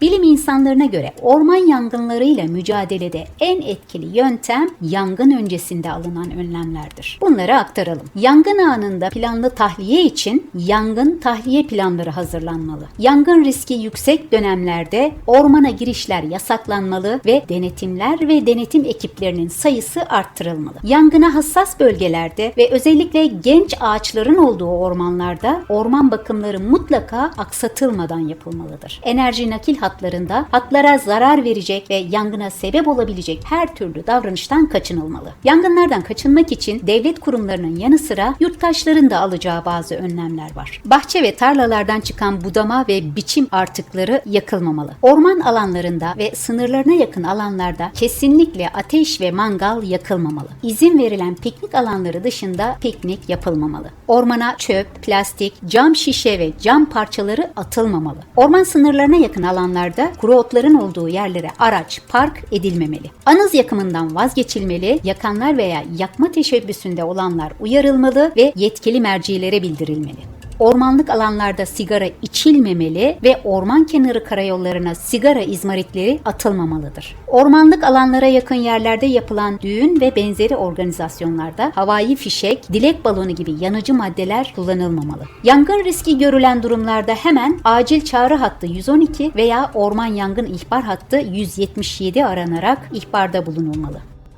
Bilim insanlarına göre orman yangınlarıyla mücadelede en etkili yöntem yangın öncesinde alınan önlemlerdir. Bunları aktaralım. Yangın anında planlı tahliye için yangın tahliye planları hazırlanmalı. Yangın riski yüksek dönemlerde ormana girişler yasaklanmalı ve denetimler ve denetim ekiplerinin sayısı arttırılmalı. Yangına hassas bölgelerde ve özellikle genç ağaçların olduğu ormanlarda orman bakımları mutlaka aksatılmadan yapılmalıdır. Enerji nakil hatlarında hatlara zarar verecek ve yangına sebep olabilecek her türlü davranıştan kaçınılmalı. Yangınlardan kaçınmak için devlet kurumlarının yanı sıra yurttaşların da alacağı bazı önlemler var. Bahçe ve tarlalardan çıkan budama ve biçim artıkları yakılmamalı. Orman alanlarında ve sınırlarına yakın alanlarda kesinlikle ateş ve mangal yakılmamalı. İzin verilen piknik alanları dışında piknik yapılmamalı. Ormana çöp, plastik, cam şişe ve cam parçaları atılmamalı. Orman sınırlarına yakın alanlarda kuru otların olduğu yerlere araç park edilmemeli. Anız yakımından vazgeçilmeli, yakanlar veya yakma teşebbüsünde olanlar uyarılmalı ve yetkili mercilere bildirilmeli. Ormanlık alanlarda sigara içilmemeli ve orman kenarı karayollarına sigara izmaritleri atılmamalıdır. Ormanlık alanlara yakın yerlerde yapılan düğün ve benzeri organizasyonlarda havai fişek, dilek balonu gibi yanıcı maddeler kullanılmamalı. Yangın riski görülen durumlarda hemen acil çağrı hattı 112 veya orman yangın ihbar hattı 177 aranarak ihbarda bulunulmalı.